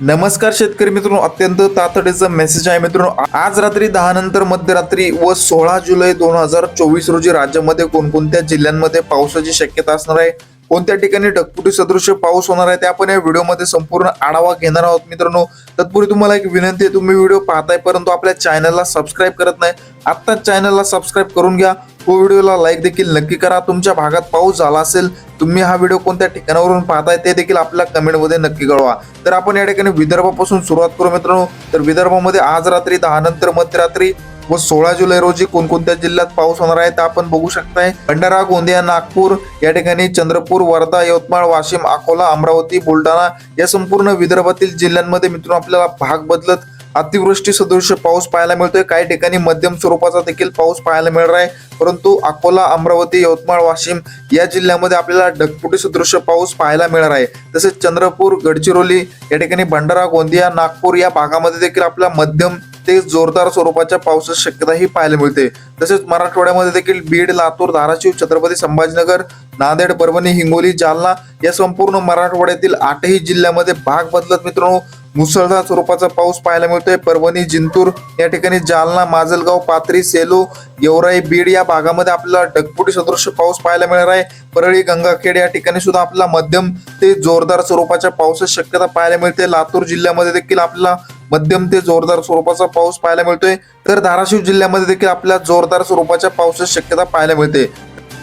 नमस्कार शेतकरी मित्रांनो अत्यंत तातडीचा मेसेज आहे मित्रांनो. आज रात्री दहा नंतर मध्यरात्री व सोळा जुलै दोन हजार चोवीस रोजी राज्यामध्ये कोणकोणत्या जिल्ह्यांमध्ये पावसाची शक्यता असणार आहे? कोणत्या ठिकाणी ढगपुटी सदृश्य पाऊस होणार आहे? ते आपण या व्हिडिओमध्ये संपूर्ण आढावा घेणार आहोत मित्रांनो. तत्पूर्वी तुम्हाला एक विनंती आहे तुम्ही व्हिडिओ पाहताय परंतु आपल्या चॅनलला सबस्क्राईब करत नाही आत्ताच चॅनलला सबस्क्राईब करून घ्या. व व्हिडिओला लाईक देखील नक्की करा. तुमच्या भागात पाऊस झाला असेल तुम्ही हा व्हिडिओ कोणत्या ठिकाणावरून पाहताय ते देखील आपल्या कमेंटमध्ये नक्की कळवा. तर आपण या ठिकाणी विदर्भापासून सुरुवात करू मित्रांनो. तर विदर्भामध्ये आज रात्री दहा नंतर मध्यरात्री व सोळा जुलै रोजी कोणकोणत्या जिल्ह्यात पाऊस होणार आहे ते आपण बघू शकताय. भंडारा गोंदिया नागपूर या ठिकाणी चंद्रपूर वर्धा यवतमाळ वाशिम अकोला अमरावती बुलढाणा या संपूर्ण विदर्भातील जिल्ह्यांमध्ये मित्रांनो आपल्याला भाग बदलत अतिवृष्टी सदृश पाऊस पाहायला मिळतोय. काही ठिकाणी मध्यम स्वरूपाचा देखील पाऊस पाहायला मिळणार आहे. परंतु अकोला अमरावती यवतमाळ वाशिम या जिल्ह्यामध्ये आपल्याला ढगपुटी सदृश पाऊस पाहायला मिळणार आहे. तसेच चंद्रपूर गडचिरोली या ठिकाणी भंडारा गोंदिया नागपूर या भागामध्ये देखील आपल्या मध्यम ते जोरदार स्वरूपाच्या पावसाची शक्यताही पाहायला मिळते. तसेच मराठवाड्यामध्ये देखील बीड लातूर धाराशिव छत्रपती संभाजीनगर नांदेड परभणी हिंगोली जालना या संपूर्ण मराठवाड्यातील आठही जिल्ह्यामध्ये भाग बदलत मित्रांनो मुसळधार स्वरूपाचा पाऊस पाहायला मिळतोय. परभणी जिंतूर या ठिकाणी जालना माजलगाव पाथरी सेलू गेवराई बीड या भागामध्ये आपल्याला ढगपुटी सदृश पाऊस पाहायला मिळणार आहे. परळी गंगाखेड या ठिकाणी सुद्धा आपल्याला मध्यम ते जोरदार स्वरूपाच्या पावसाची शक्यता पाहायला मिळते. लातूर जिल्ह्यामध्ये देखील आपल्याला मध्यम ते जोरदार स्वरूपाचा पाऊस पाहायला मिळतोय. तर धाराशिव जिल्ह्यामध्ये देखील आपल्याला जोरदार स्वरूपाच्या पावसाची शक्यता पाहायला मिळते.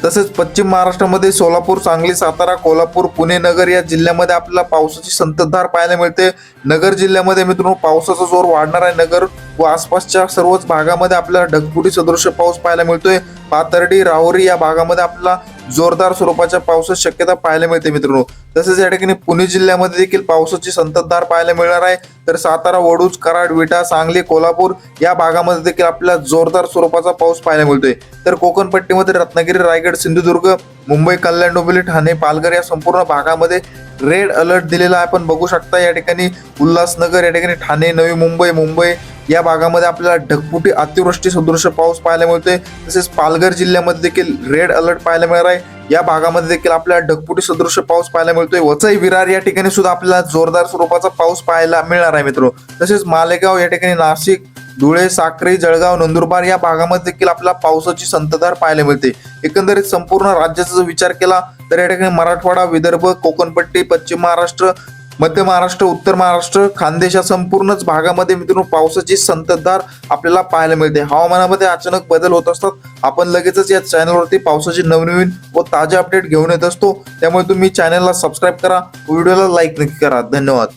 तसेच पश्चिम महाराष्ट्रामध्ये सोलापूर सांगली सातारा कोल्हापूर पुणे नगर या जिल्ह्यामध्ये आपल्याला पावसाची संततधार पाहायला मिळते. नगर जिल्ह्यामध्ये मित्रांनो पावसाचा जोर वाढणार आहे. नगर व आसपासच्या सर्वच भागामध्ये आपल्याला ढगफुटी सदृश पाऊस पाहायला मिळतोय. पाथर्डी राहुरी या भागामध्ये आपल्याला जोरदार स्वरूपाच्या पावसाची शक्यता पाहायला मिळते मित्रांनो. तसेच या ठिकाणी पुणे जिल्ह्यामध्ये देखील पावसाची संततधार पाहायला मिळणार आहे. तर सातारा वडूज कराड विटा सांगली कोल्हापूर या भागामध्ये देखील आपल्याला जोरदार स्वरूपाचा पाऊस पाहायला मिळतोय. तर कोकणपट्टीमध्ये रत्नागिरी रायगड सिंधुदुर्ग मुंबई कल्याण डोंबिवली ठाणे पालघर या संपूर्ण भागामध्ये रेड अलर्ट दिलेला आहे. आपण बघू शकता या ठिकाणी उल्हासनगर या ठिकाणी ठाणे नवी मुंबई मुंबई या भागामध्ये आपल्याला ढगपुटी अतिवृष्टी सदृश पाऊस पाहायला मिळतोय. तसेच पालघर जिल्ह्यामध्ये देखील रेड अलर्ट पाहायला मिळणार आहे. या भागामध्ये देखील आपल्याला ढगपुटी सदृश पाऊस पाहायला मिळतोय. वसई विरार या ठिकाणी सुद्धा आपल्याला जोरदार स्वरूपाचा पाऊस पाहायला मिळणार आहे मित्र. तसेच मालेगाव या ठिकाणी नाशिक धुळे साक्री जळगाव नंदुरबार या भागामध्ये देखील आपल्याला पावसाची संततधार पाहायला मिळते. एकंदरीत संपूर्ण राज्याचा जर विचार केला तर या ठिकाणी मराठवाडा विदर्भ कोकणपट्टी पश्चिम महाराष्ट्र मध्य महाराष्ट्र उत्तर महाराष्ट्र खानदेश या संपूर्णच भागामध्ये मित्रांनो पावसाची संततधार आपल्याला पाहायला मिळते. हवामानामध्ये अचानक बदल होत असतात. आपण लगेचच या चॅनलवरती पावसाची नवनवीन व ताजे अपडेट घेऊन येत असतो. त्यामुळे तुम्ही चॅनलला सबस्क्राईब करा व्हिडिओला लाईक नक्की करा. धन्यवाद.